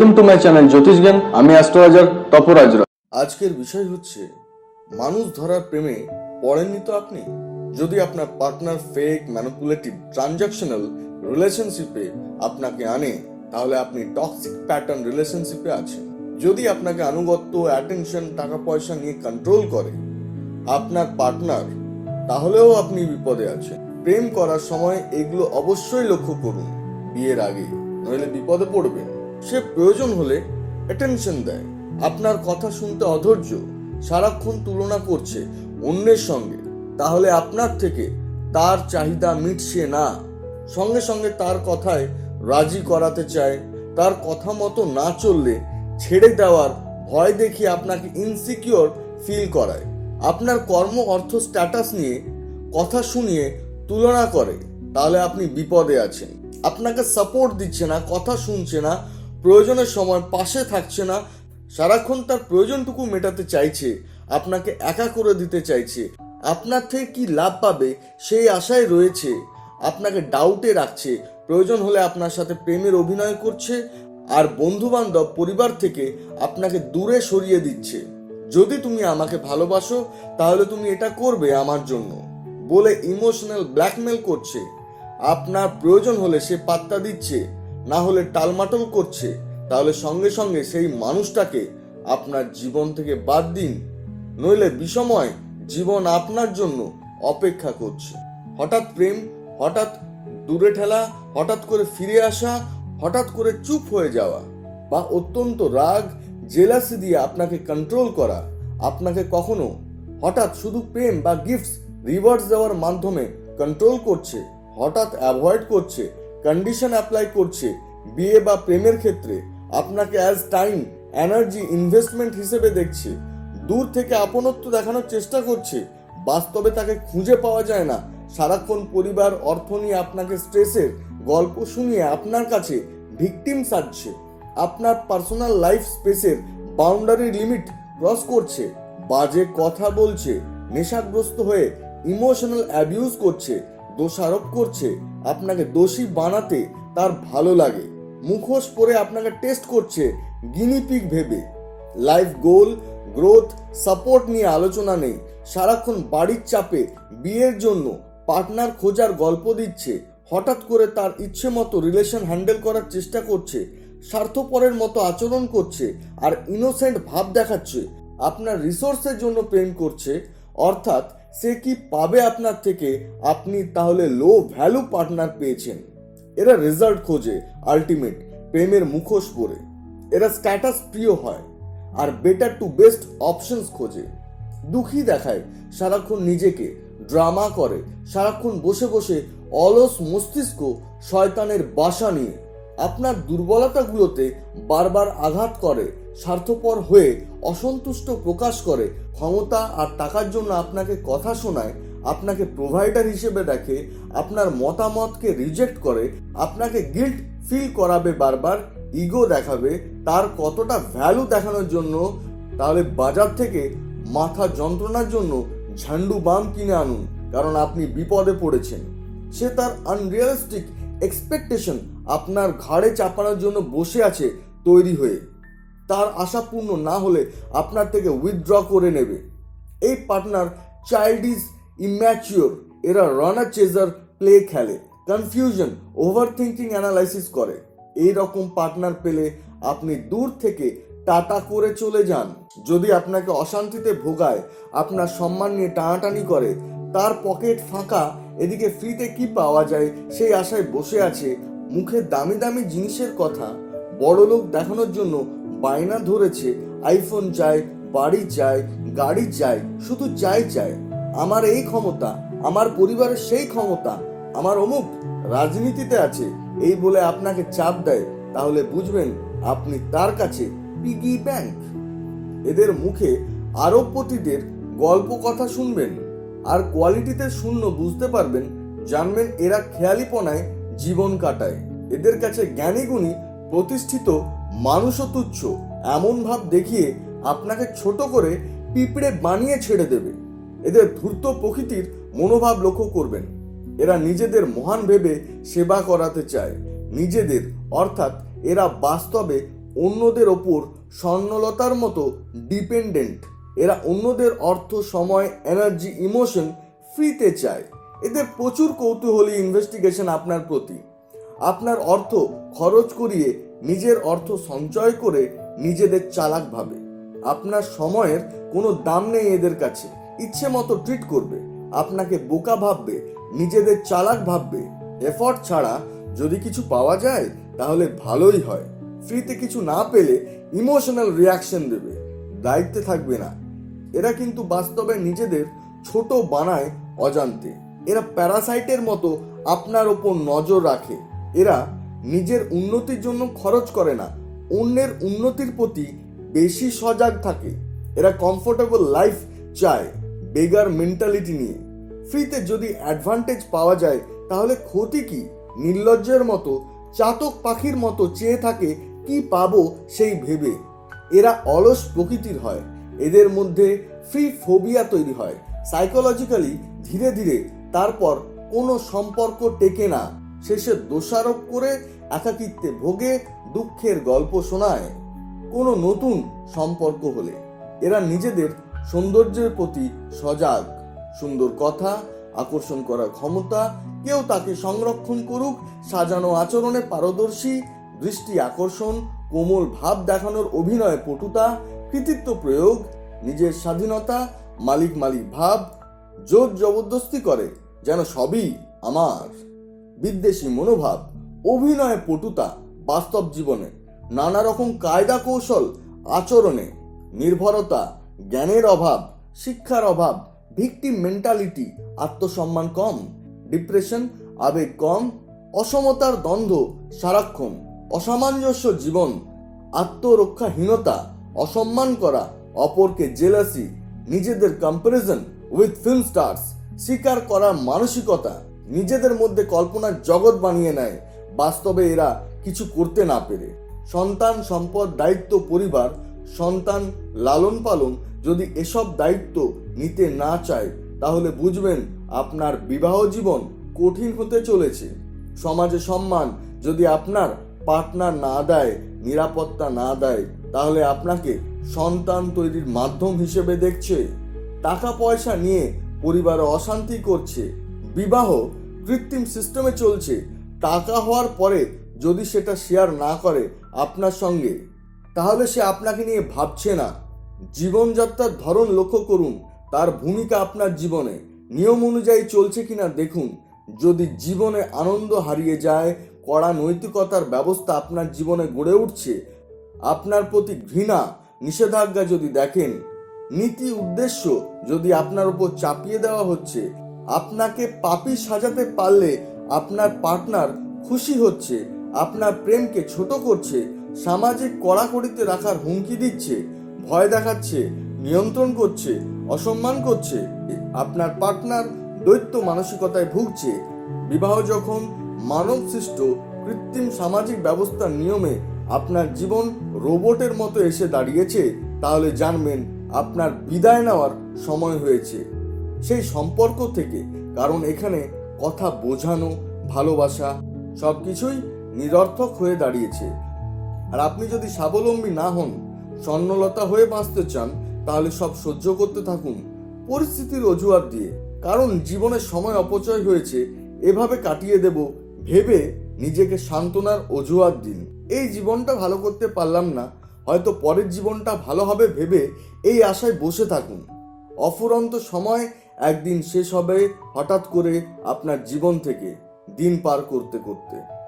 Welcome to my channel জ্যোতিষ জ্ঞান। আমি astrologer তপরাজ রায়। আজকের বিষয় হচ্ছে, মানুষ ধরার প্রেমে পড়েননি তো আপনি? যদি আপনার পার্টনার ফেক ম্যানিপুলেটিভ ট্রানজাকশনাল রিলেশনশিপে আপনাকে আনে, তাহলে আপনি টক্সিক প্যাটার্ন রিলেশনশিপে আছেন। যদি আপনাকে আনুগত্য অ্যাটেনশন টাকা পয়সা নিয়ে কন্ট্রোল করে আপনার পার্টনার, তাহলেও আপনি বিপদে আছেন। প্রেম করার সময় এগুলো অবশ্যই লক্ষ্য করুন, বিয়ের আগে। নইলে বিপদে পড়বেন। সে প্রয়োজন হলে অ্যাটেনশন দেয়। আপনার কথা শুনতে অধৈর্য, সারাক্ষণ তুলনা করছে অন্যের সঙ্গে। তাহলে আপনার থেকে তার চাহিদা মিটছে না। সঙ্গে সঙ্গে তার কথায় রাজি করাতে চায়। তার কথা মতো না চললে ছেড়ে দেওয়ার ভয় দেখিয়ে আপনাকে ইনসিকিওর ফিল করায়। আপনার কর্ম অর্থ স্ট্যাটাস নিয়ে কথা শুনিয়ে তুলনা করে। তাহলে আপনি বিপদে আছেন। আপনাকে সাপোর্ট দিচ্ছে না, কথা শুনছে না প্রয়োজনের সময় পাশে থাকছে না, সারাক্ষণ তার প্রয়োজনটুকু মেটাতে চাইছে, আপনাকে একা করে দিতে চাইছে। আপনার থেকে কি লাভ পাবে সেই আশায় রয়েছে, আপনাকে ডাউটে রাখছে। প্রয়োজন হলে আপনার সাথে প্রেমের অভিনয় করছে আর বন্ধু বান্ধব পরিবার থেকে আপনাকে দূরে সরিয়ে দিচ্ছে। যদি তুমি আমাকে ভালোবাসো, তাহলে তুমি এটা করবে আমার জন্য, বলে ইমোশনাল ব্ল্যাকমেল করছে। আপনার প্রয়োজন হলে সে পাত্তা দিচ্ছে। না হলে টালমাটল করছে, তাহলে সঙ্গে সঙ্গে সেই মানুষটাকে আপনার জীবন থেকে বাদ দিন, নইলে বিষময় জীবন আপনার জন্য অপেক্ষা করছে। হঠাৎ প্রেম, হঠাৎ দূরে ঠেলা, হঠাৎ করে ফিরে আসা, হঠাৎ করে চুপ হয়ে যাওয়া, বা অত্যন্ত রাগ, জেলাসি দিয়ে আপনাকে কন্ট্রোল করা, আপনাকে কখনো হঠাৎ শুধু প্রেম বা গিফটস রিওয়ার্ডস দেওয়ার মাধ্যমে কন্ট্রোল করছে, হঠাৎ অ্যাভয়েড করছে কন্ডিশন অ্যাপ্লাই করছে বিয়ে বা প্রেমের ক্ষেত্রে, আপনাকে অ্যাজ টাইম এনার্জি ইনভেস্টমেন্ট হিসেবে দেখছে। দূর থেকে আপনত্ব দেখানোর চেষ্টা করছে, বাস্তবে তাকে খুঁজে পাওয়া যায় না। সারাক্ষণ পরিবার, অর্থ নিয়ে আপনাকে স্ট্রেসের গল্প শুনিয়ে আপনার কাছে ভিকটিম সাজছে। আপনার পার্সোনাল লাইফ স্পেসের বাউন্ডারি লিমিট ক্রস করছে, বাজে কথা বলছে, নেশাগ্রস্ত হয়ে ইমোশনাল অ্যাবিউজ করছে দোষারোপ করছে, আপনাকে দোষী বানাতে তার ভালো লাগে। মুখোশ পরে আপনাকে টেস্ট করছে গিনিপিক ভেবে। লাইফ গোল গ্রোথ সাপোর্ট নিয়ে আলোচনা নেই। সারাক্ষণ বাড়ির চাপে, বিয়ের জন্য পার্টনার খোঁজার গল্প দিচ্ছে। হঠাৎ করে তার ইচ্ছে মতো রিলেশন হ্যান্ডেল করার চেষ্টা করছে, স্বার্থপরের মতো আচরণ করছে আর ইনোসেন্ট ভাব দেখাচ্ছে। আপনার রিসোর্সের জন্য প্রেম করছে, অর্থাৎ সে কি পাবে আপনার থেকে? আপনি তাহলে লো ভ্যালু পার্টনার পেয়েছেন। এরা রেজাল্ট খোঁজে আলটিমেট প্রেমের মুখোশ পরে। এরা স্ট্যাটাস প্রিয় হয় আর বেটার টু বেস্ট অপশনস খোঁজে। দুঃখী দেখায়, সারাক্ষণ নিজেকে ড্রামা করে, সারাক্ষণ বসে বসে অলস মস্তিষ্ক শয়তানের বাসা নিয়ে। আপনার দুর্বলতাগুলোতে বারবার আঘাত করে। স্বার্থপর হয়ে অসন্তুষ্ট প্রকাশ করে, ক্ষমতা আর টাকার জন্য আপনাকে কথা শোনায়, আপনাকে প্রোভাইডার হিসেবে দেখে, আপনার মতামতকে রিজেক্ট করে, আপনাকে গিল্ট ফিল করাবে বারবার ইগো দেখাবে, তার কতটা ভ্যালু দেখানোর জন্য, তাহলে বাজার থেকে মাথা যন্ত্রণার জন্য ঝান্ডু বাম কিনে আনুন, কারণ আপনি বিপদে পড়েছেন। সে তার আনরিয়ালিস্টিক এক্সপেকটেশন আপনার ঘাড়ে চাপানোর জন্য বসে আছে তৈরি হয়ে। তার আশা পূর্ণ না হলে আপনার থেকে উইথড্র করে নেবে। এই পার্টনার চাইল্ড ইজ ইম্যাচিওর এরা রানার চেজার প্লে খেলে কনফিউশন ওভার থিঙ্কিং অ্যানালাইসিস করে। এই রকম পার্টনার পেলে আপনি দূর থেকে টাটা করে চলে যান। যদি আপনাকে অশান্তিতে ভোগায়, আপনার সম্মান নিয়ে টানাটানি করে, তার পকেট ফাঁকা, এদিকে ফ্রিতে কি পাওয়া যায়, সেই আশায় বসে আছে, মুখে দামি দামি জিনিসের কথা বড় লোক দেখানোর জন্য বায়না ধরেছে আইফোন চায় বাড়ি চায় গাড়ি চায় শুধু চাই চায় আমার এই ক্ষমতা, আমার পরিবারের সেই ক্ষমতা, আমার অমুক রাজনীতিতে আছে, এই বলে আপনাকে চাপ দেয়, তাহলে বুঝবেন আপনি তার কাছে পিগি ব্যাংক এদের মুখে আরবপতিদের গল্প কথা শুনবেন, আর কোয়ালিটিতে শূন্য বুঝতে পারবেন, জানবেন এরা খেয়ালিপনায় জীবন কাটায়। এদের কাছে জ্ঞানীগুণী প্রতিষ্ঠিত মানুষও তুচ্ছ। এমন ভাব দেখিয়ে আপনাকে ছোট করে পিঁপড়ে বানিয়ে ছেড়ে দেবে। এদের ধূর্ত প্রকৃতির মনোভাব লক্ষ্য করবেন। এরা নিজেদের মহান ভেবে সেবা করাতে চায়। নিজেদের, অর্থাৎ এরা বাস্তবে অন্যদের ওপর স্বর্ণলতার মতো ডিপেন্ডেন্ট। এরা অন্যদের অর্থ, সময়, এনার্জি, ইমোশন ফ্রিতে চায়। এদের প্রচুর কৌতূহলী ইনভেস্টিগেশন আপনার প্রতি। আপনার অর্থ খরচ করিয়ে নিজের অর্থ সঞ্চয় করে নিজেদের চালাক ভাবে। আপনার সময়ের কোনো দাম নেই এদের কাছে। ইচ্ছে মতো ট্রিট করবে। আপনাকে বোকা ভাববে, নিজেদের চালাক ভাববে। এফর্ট ছাড়া যদি কিছু পাওয়া যায়, তাহলে ভালোই হয়। ফ্রিতে কিছু না পেলে ইমোশনাল রিয়াকশন দেবে। দায়িত্বে থাকবে না। এরা কিন্তু বাস্তবে নিজেদের ছোট বানায় অজান্তে। এরা প্যারাসাইটের মতো আপনার ওপর নজর রাখে। এরা নিজের উন্নতির জন্য খরচ করে না, অন্যের উন্নতির প্রতি বেশি সজাগ থাকে। এরা কমফোর্টেবল লাইফ চায় বেগার মেন্টালিটি নিয়ে। ফ্রিতে যদি অ্যাডভান্টেজ পাওয়া যায়, তাহলে ক্ষতি কি? নির্লজ্জের মতো, চাতক পাখির মতো চেয়ে থাকে, কি পাবো সেই ভেবে। এরা অলস প্রকৃতির হয়, এদের মধ্যে ফ্রি ফোবিয়া তৈরি হয়। সাইকোলজিক্যালি ধীরে ধীরে তারপর কোনো সম্পর্ক টেকে না। শেষে দোষারোপ করে একাকিত্বে ভোগে দুঃখের গল্প শোনায়। কোনো নতুন সম্পর্ক হলে এরা নিজেদের সৌন্দর্যের প্রতি সজাগ, সুন্দর কথা, আকর্ষণ করার ক্ষমতা, কেউ তাকে সংরক্ষণ করুক, সাজানো আচরণে পারদর্শী, দৃষ্টি আকর্ষণ, কোমল ভাব দেখানোর অভিনয় পটুতা, কৃতিত্ব প্রয়োগ, নিজের স্বাধীনতা, মালিক মালিক ভাব, জোর জবরদস্তি করে, যেন সবই আমার। বিদ্বেষী মনোভাব, অভিনয় পটুতা, বাস্তব জীবনে নানা রকম কায়দা কৌশল, আচরণে, নির্ভরতা, জ্ঞানের অভাব, শিক্ষার অভাব ভিকটিম মেন্টালিটি, আত্মসম্মান কম, ডিপ্রেশন, আবেগ কম, অসমতার দ্বন্দ্ব, সারাক্ষণ, অসামঞ্জস্য জীবন, আত্মরক্ষাহীনতা, অসম্মান করা, অপরকে জেলাসি, নিজেদের কম্পারিজন উইথ ফিল্ম স্টার্স স্বীকার করার মানসিকতা। নিজেদের মধ্যে কল্পনার জগৎ বানিয়ে নেয়। বাস্তবে এরা কিছু করতে না পেরে। সন্তান সম্পদ, দায়িত্ব, পরিবার, সন্তান লালন পালন যদি এসব দায়িত্ব নিতে না চায়, তাহলে বুঝবেন আপনার বিবাহ জীবন কঠিন হতে চলেছে। সমাজে সম্মান যদি আপনার পার্টনার না দেয়, নিরাপত্তা না দেয়, তাহলে আপনাকে সন্তান তৈরির মাধ্যম হিসেবে দেখছে। টাকা পয়সা নিয়ে পরিবারে অশান্তি করছে। বিবাহ কৃত্রিম সিস্টেমে চলছে, টাকা হওয়ার পরে যদি সেটা শেয়ার না করে আপনার সঙ্গে, তাহলে সে আপনাকে নিয়ে ভাবছে না। জীবনযাত্রার ধরন লক্ষ্য করুন, তার ভূমিকা আপনার জীবনে। নিয়ম অনুযায়ী চলছে কিনা দেখুন, যদি জীবনে আনন্দ হারিয়ে যায়, কড়া নৈতিকতার ব্যবস্থা আপনার জীবনে গড়ে উঠছে, আপনার প্রতি ঘৃণা, নিষেধাজ্ঞা যদি দেখেন নীতি উদ্দেশ্য যদি আপনার উপর চাপিয়ে দেওয়া হচ্ছে আপনাকে পাপি সাজাতে পারলে আপনার পার্টনার খুশি হচ্ছে, আপনার প্রেমকে ছোট করছে, সামাজিক কড়াকড়িতে রাখার হুমকি দিচ্ছে, ভয় দেখাচ্ছে, নিয়ন্ত্রণ করছে, অসম্মান করছে, আপনার পার্টনার দৈত্য মানসিকতায় ভুগছে। বিবাহ যখন মানব সৃষ্ট কৃত্রিম সামাজিক ব্যবস্থার নিয়মে আপনার জীবন রোবটের মতো এসে দাঁড়িয়েছে, তাহলে জানবেন আপনার বিদায় নেওয়ার সময় হয়েছে। সেই সম্পর্ক থেকে, কারণ এখানে কথা বোঝানো, ভালোবাসা সবকিছুই নিরর্থক হয়ে দাঁড়িয়েছে। আর আপনি যদি স্বাবলম্বী না হন, স্বর্ণলতা হয়ে বাঁচতে চান, তাহলে সব সহ্য করতে থাকুন। পরিস্থিতির অজুহাত দিয়ে। কারণ জীবনে সময় অপচয় হয়েছে, এভাবে কাটিয়ে দেব, ভেবে নিজেকে সান্ত্বনার অজুহাত দিন। এই জীবনটা ভালো করতে পারলাম না, হয়তো পরের জীবনটা ভালো হবে ভেবে এই আশায় বসে থাকুন। অফুরন্ত সময় একদিন শেষ হবে হঠাৎ করে আপনার জীবন থেকে দিন পার করতে করতে।